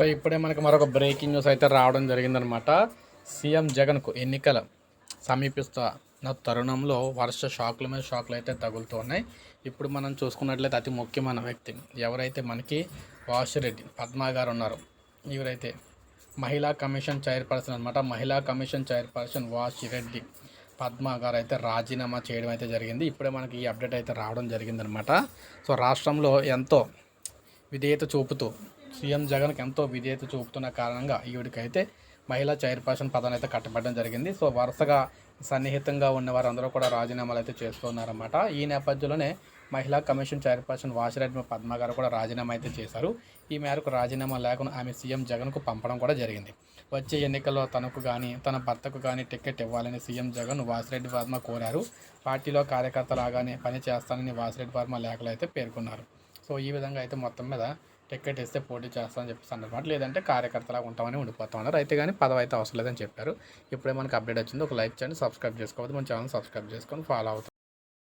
So ఇప్పుడే మనకి మరొక బ్రేకింగ్ న్యూస్ అయితే రావడం జరిగిందనమాట. సీఎం జగన్కు ఎన్నికల సమీపిస్తున్న తరుణంలో వర్ష షాకుల మీద షాకులు అయితే తగులుతున్నాయి. ఇప్పుడు మనం చూసుకున్నట్లయితే అతి ముఖ్యమైన వ్యక్తి ఎవరైతే మనకి వాసిరెడ్డి పద్మా గారు ఉన్నారు ఎవరైతే మహిళా కమిషన్ చైర్పర్సన్ అనమాట. మహిళా కమిషన్ చైర్పర్సన్ వాసిరెడ్డి పద్మా గారు అయితే రాజీనామా చేయడం అయితే జరిగింది. ఇప్పుడే మనకి ఈ అప్డేట్ అయితే రావడం జరిగిందనమాట. సో రాష్ట్రంలో ఎంతో విధేయత చూపుతూ సీఎం జగన్కి ఎంతో విధేయత చూపుతున్న కారణంగా ఈవిడికైతే మహిళా చైర్పర్సన్ పదం అయితే కట్టబడడం జరిగింది. సో వరుసగా సన్నిహితంగా ఉన్న వారందరూ కూడా రాజీనామాలు అయితే చేస్తున్నారన్నమాట. ఈ నేపథ్యంలోనే మహిళా కమిషన్ చైర్పర్సన్ వాసిరెడ్డి పద్మ గారు కూడా రాజీనామా అయితే చేశారు. ఈ మేరకు రాజీనామా లేకుండా ఆమె సీఎం జగన్కు పంపడం కూడా జరిగింది. వచ్చే ఎన్నికల్లో తనకు కానీ తన భర్తకు కానీ టికెట్ ఇవ్వాలని సీఎం జగన్ వాసిరెడ్డి వర్మ కోరారు. పార్టీలో కార్యకర్తలాగానే పని చేస్తానని వాసిరెడ్డి వర్మ లేఖలు అయితే పేర్కొన్నారు. సో ఈ విధంగా అయితే మొత్తం మీద టికెట్ ఇస్తే పోటీ చేస్తామని చెప్పేసి అన్నమాట లేదంటే కార్యకర్తలాగా ఉంటామని ఉండిపోతా ఉన్నారు అయితే కానీ పదవి అయితే అవసరం లేదని చెప్పారు. ఇప్పుడే మనకి అప్డేట్ వచ్చింది. ఒక లైక్ చేయండి సబ్స్క్రైబ్ చేసుకోవద్దు. మన ఛానల్ సబ్స్క్రైబ్ చేసుకొని ఫాలో అవుతాం.